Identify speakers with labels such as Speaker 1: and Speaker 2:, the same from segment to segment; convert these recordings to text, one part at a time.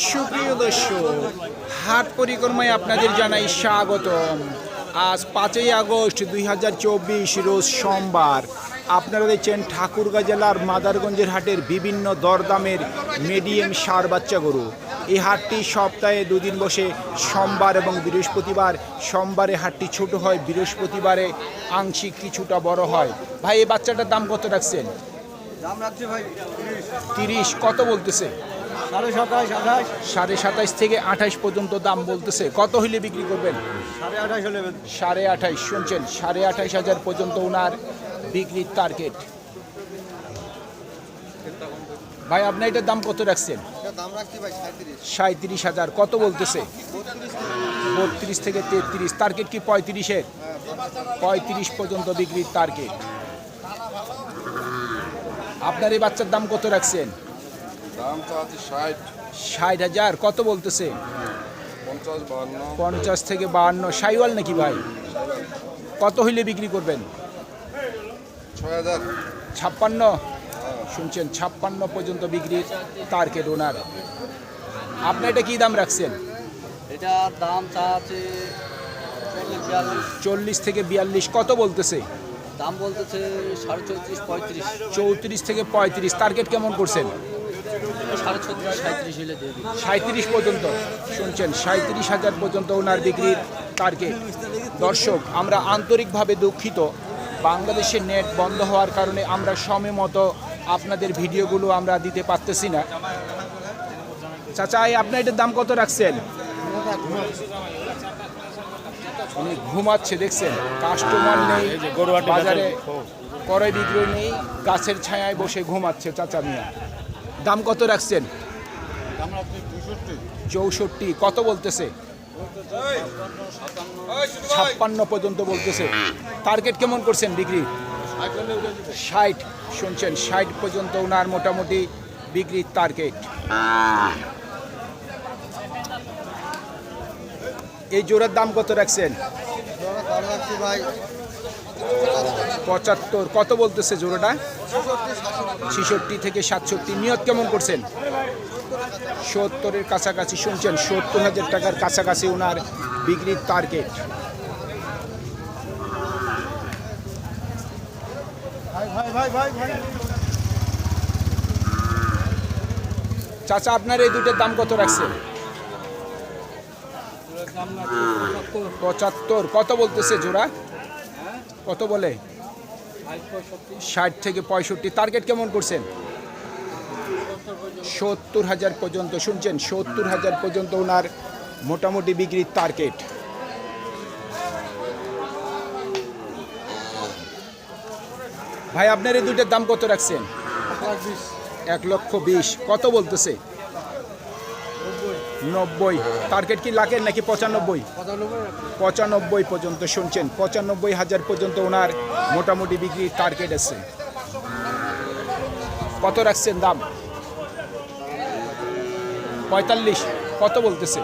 Speaker 1: সুপ্রিয় দর্শক, হাট পরিক্রমায় আপনাদের জানাই স্বাগতম। আজ পাঁচই আগস্ট দুই হাজার চব্বিশ, রোজ সোমবার। আপনারা দেখছেন ঠাকুরগাঁ জেলার মাদারগঞ্জের হাটের বিভিন্ন দরদামের মিডিয়াম সার বাচ্চা গরু। এই হাটটি সপ্তাহে দুদিন বসে, সোমবার এবং বৃহস্পতিবার। সোমবারে হাটটি ছোট হয়, বৃহস্পতিবারে আংশিক কিছুটা বড় হয়। ভাই, এই বাচ্চাটার দাম কত রাখছেন? তিরিশ। কত বলতেছে?
Speaker 2: সাড়ে সাতাশ আঠাশ।
Speaker 1: সাড়ে সাতাইশ থেকে আঠাইশ পর্যন্ত দাম বলতেছে। কত হইলে বিক্রি করবেন?
Speaker 2: সাড়ে আঠাশ হলে
Speaker 1: সাড়ে আঠাইশ শুনছেন? সাড়ে আঠাইশ হাজার পর্যন্ত ওনার বিক্রির টার্গেট ভাই আপনি এটার দাম কত রাখছেন?
Speaker 2: সাঁত্রিশ
Speaker 1: হাজার কত বলতেছে? বত্রিশ থেকে তেত্রিশ। টার্গেট কি পঁয়ত্রিশের? পঁয়ত্রিশ পর্যন্ত বিক্রির টার্গেট আপনার এই বাচ্চার দাম কত রাখছেন?
Speaker 3: দাম তো আছে ষাট।
Speaker 1: ষাট হাজার কত বলতেছে?
Speaker 3: পঞ্চাশ
Speaker 1: থেকে বাহান্ন। সাইওয়াল নাকি ভাই? কত হইলে বিক্রি করবেন? ছাপ্পান্ন? শুনছেন ছাপ্পান্ন পর্যন্ত বিক্রির টার্গেট ওনার আপনি এটা কি দাম রাখছেন?
Speaker 2: এটার দাম চা আছে চল্লিশ
Speaker 1: থেকে বিয়াল্লিশ কত বলতেছে?
Speaker 2: দাম বলতেছে সাড়ে চৌত্রিশ পঁয়ত্রিশ।
Speaker 1: চৌত্রিশ থেকে পঁয়ত্রিশ। টার্গেট কেমন করছেন?
Speaker 2: সাড়ে ছত্রিশ সাঁত্রিশ হলে
Speaker 1: সাঁত্রিশ পর্যন্ত। শুনছেন সাঁত্রিশ হাজার পর্যন্ত ওনার বিক্রির টার্গেট দর্শক আমরা আন্তরিকভাবে দুঃখিত। বাংলাদেশের নেট বন্ধ হওয়ার কারণে আমরা সময় মতো আপনাদের ভিডিওগুলো আমরা দিতে পারতেছি না। চাচা আপনার এটার দাম কত রাখছেন? উনি ঘুমাচ্ছে দেখছেন? কাস্টমার নেই বাজারে ক্রয় বিক্রয় নেই গাছের ছায়ায় বসে ঘুমাচ্ছে চাচা মিয়া। দাম কত রাখছেন? চৌষট্টি। কত বলতেছে? ছাপ্পান্ন পর্যন্ত বলতেছে। টার্গেট কেমন করছেন বিক্রি? ষাট। শুনছেন ষাট পর্যন্ত ওনার মোটামুটি বিক্রির টার্গেট এই জোড়ার দাম কত রাখছেন?
Speaker 2: ভাই
Speaker 1: পঁচাত্তর। কত বলতেছে জোড়াটা? ছিষট্টি থেকে সাতষট্টি। নিয়ত কেমন করছেন? সত্তরের কাছাকাছি শুনছেন। সত্তর হাজার টাকার কাছাকাছি ওনার বিক্রির টার্গেট চাচা, আপনার এই দুটোর দাম কত রাখছেন? পঁচাত্তর। কত বলতেছে জোড়া? কত বলে? ষাট থেকে পঁয়ষট্টি। টার্গেট কেমন করছেন? সত্তর হাজার পর্যন্ত। শুনছেন সত্তর হাজার পর্যন্ত ওনার মোটামুটি বিক্রির টার্গেট ভাই আপনার এই দুটোর দাম কত রাখছেন? এক লক্ষ বিশ। কত বলতেছে? নব্বই। টার্গেট কি লাখের নাকি পঁচানব্বই? পঁচানব্বই পর্যন্ত শুনছেন। পঁচানব্বই হাজার পর্যন্ত ওনার মোটামুটি বিক্রির টার্গেট আছে। কত রাখছেন দাম? পঁয়তাল্লিশ। কত বলতেছে?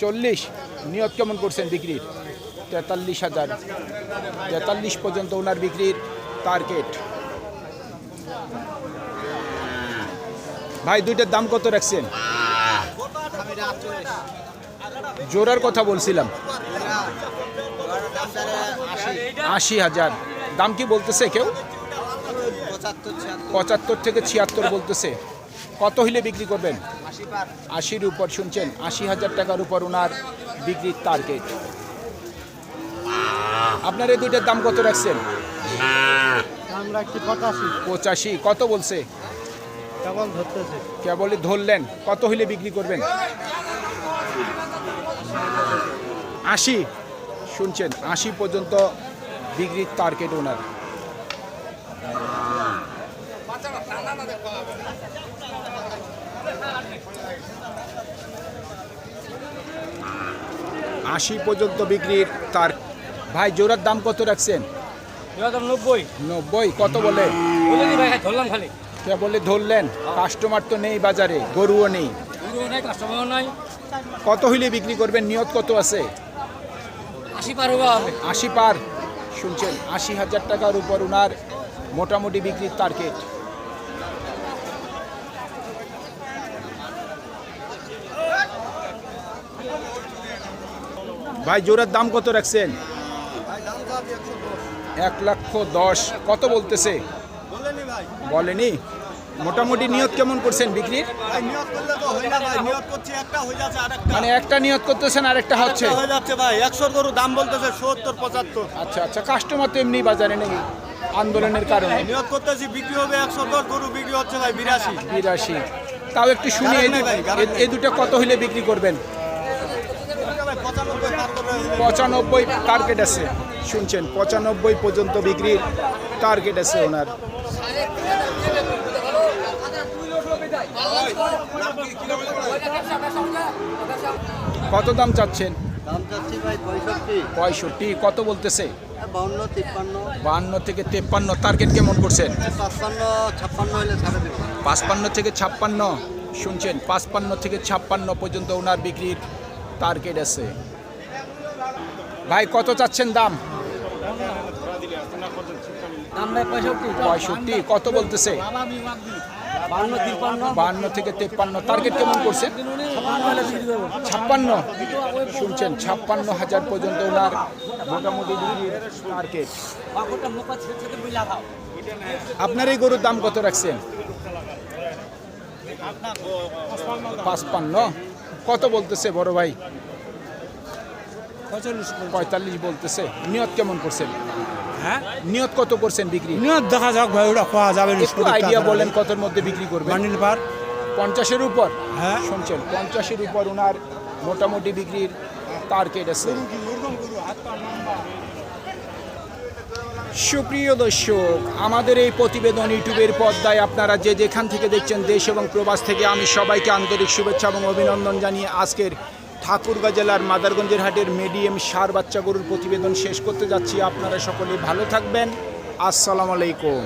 Speaker 1: চল্লিশ। নিয়ত কেমন করছেন বিক্রির? তেতাল্লিশ হাজার। তেতাল্লিশ পর্যন্ত ওনার বিক্রির টার্গেট ভাই দুইটার দাম কত রাখছেন? জোড়ার কথা বলছিলাম। আশি হাজার। দাম কি বলতেছে কেউ?
Speaker 2: পঁচাত্তর
Speaker 1: থেকে ছিয়াত্তর বলতেছে। কত হইলে বিক্রি করবেন? আশির উপর শুনছেন? আশি হাজার টাকার উপর ওনার বিক্রির টার্গেট আপনার এই দুইটার দাম কত রাখছেন?
Speaker 2: পঁচাশি।
Speaker 1: কত বলছে?
Speaker 2: কেমন ধরতেছে।
Speaker 1: কেবলই ধরলেন কত হইলে বিক্রি করবেন? আশি। শুনছেন আশি পর্যন্ত বিক্রির টার্গেট ওনার আশি পর্যন্ত বিক্রির তার ভাই জোড়ার দাম কত রাখছেন?
Speaker 2: নব্বই।
Speaker 1: নব্বই কত বলে?
Speaker 2: ধরলাম খালি।
Speaker 1: সে বলে ধরলেন কাস্টমার তো নেই বাজারে গরুও নেই। কত হইলে বিক্রি করবেন? নিয়ত কত আছে?
Speaker 2: আশি পার
Speaker 1: শুনছেন আশি হাজার টাকার উপর ওনার মোটামুটি বিক্রির টার্গেট ভাই জোড়ার দাম কত রাখছেন? এক লক্ষ দশ। কত বলতেছে?
Speaker 2: বলেনি?
Speaker 1: মোটামুটি নিয়ত কেমন করছেন বিক্রির? মানে একটা নিয়ত করতেছেন আর একটা হচ্ছে?
Speaker 2: হয়ে যাচ্ছে ভাই একশোর গরু দাম বলতেছে সত্তর পঁচাত্তর।
Speaker 1: আচ্ছা আচ্ছা কাস্টমার তো এমনি বাজারে নেই আন্দোলনের কারণে।
Speaker 2: নিয়ত করতেছি বিক্রি হবে একশো দশ গরু বিক্রি হচ্ছে ভাই বিরাশি।
Speaker 1: বিরাশি। তাও একটু শুনি এই দুটো কত হইলে বিক্রি করবেন?
Speaker 2: পঁচানব্বই
Speaker 1: টার্গেট আছে শুনছেন পঁচানব্বই পর্যন্ত বিক্রির টার্গেট আছে ওনার। কত দাম চাচ্ছেন?
Speaker 2: দাম চাচ্ছি ভাই পঁয়ষট্টি।
Speaker 1: পঁয়ষট্টি কত বলতেছে?
Speaker 2: বাউন্ন তিপ্পান্ন।
Speaker 1: বাহান্ন থেকে তেপ্পান্ন টার্গেট কেমন করছেন?
Speaker 2: পাঁচপান্ন ছাপ্পান্ন হলে ছাড়ে দেবো।
Speaker 1: পাঁচপান্ন থেকে ছাপ্পান্ন শুনছেন? পাঁচপান্ন থেকে ছাপ্পান্ন পর্যন্ত ওনার বিক্রির টার্গেট আছে। ভাই কত চাচ্ছেন দাম?
Speaker 2: দাম ভাই পঁয়ষট্টি।
Speaker 1: কত বলতেছে? বাহান্ন থেকে তেপ্পান্ন। টার্গেট কেমন করছেন ছাপ্পান্ন। শুনছেন ছাপ্পান্ন হাজার পর্যন্ত ওনার মোটামুটি টার্গেট আপনার এই গরুর দাম কত রাখছেন? পাঁচপান্ন। কত বলতেছে বড় ভাই? পঁয়তাল্লিশ বলতেছে। নিয়ত কেমন করছেন?
Speaker 4: হ্যাঁ?
Speaker 1: নিয়ত কত করছেন বিক্রি?
Speaker 4: নিয়ত দেখা যাক ভাই ওটা পাওয়া যাবে
Speaker 1: একটু আইডিয়া বলেন কতর মধ্যে বিক্রি করবেন।
Speaker 4: Bundle per.
Speaker 1: পঞ্চাশের উপর?
Speaker 4: হ্যাঁ।
Speaker 1: শুনছেন পঞ্চাশের উপর ওনার মোটামুটি বিক্রির টার্গেট আছে। সুপ্রিয় দর্শক আমাদের এই প্রতিবেদন ইউটিউবের পর্দায় আপনারা যে যেখান থেকে দেখছেন দেশ এবং প্রবাস থেকে আমি সবাইকে আন্তরিক শুভেচ্ছা এবং অভিনন্দন জানিয়ে আজকের ঠাকুরগাঁ জেলার মাদারগঞ্জের হাটের মিডিয়াম সার বাচ্চা গরুর প্রতিবেদন শেষ করতে যাচ্ছি। আপনারা সকলে ভালো থাকবেন। আসসালামু আলাইকুম।